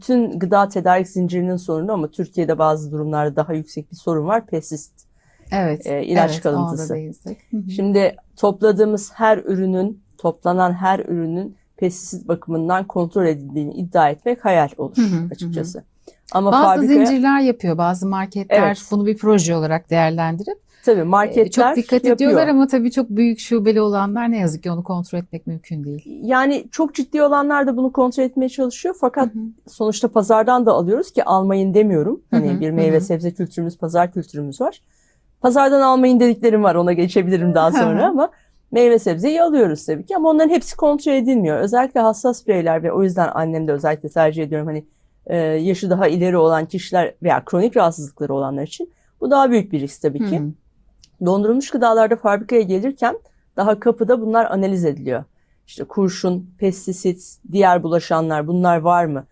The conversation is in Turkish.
bütün gıda tedarik zincirinin sorunu ama Türkiye'de bazı durumlarda daha yüksek bir sorun var. Pestisit Evet. e, ilaç evet, kalıntısı. Şimdi topladığımız her ürünün, toplanan her ürünün pestisit bakımından kontrol edildiğini iddia etmek hayal olur Hı hı, açıkçası. Ama Bazı fabrikaya zincirler yapıyor, bazı marketler Evet. bunu bir proje olarak değerlendirip tabii e, marketler çok dikkat yapıyor. ediyorlar ama tabii çok büyük şubeli olanlar ne yazık ki onu kontrol etmek mümkün değil. Yani çok ciddi olanlar da bunu kontrol etmeye çalışıyor fakat Hı hı. sonuçta pazardan da alıyoruz ki almayın demiyorum. Hani Hı hı, bir hı meyve hı. sebze kültürümüz, pazar kültürümüz var. Pazardan almayın dediklerim var ona geçebilirim daha Hı hı. sonra ama meyve sebzeyi alıyoruz tabii ki ama onların hepsi kontrol edilmiyor. Özellikle hassas bireyler ve o yüzden annem de özellikle tercih ediyorum hani e, yaşı daha ileri olan kişiler veya kronik rahatsızlıkları olanlar için bu daha büyük bir risk tabii ki. Hı hı. Dondurulmuş gıdalarda fabrikaya gelirken daha kapıda bunlar analiz ediliyor. İşte kurşun, pestisit, diğer bulaşanlar bunlar var mı?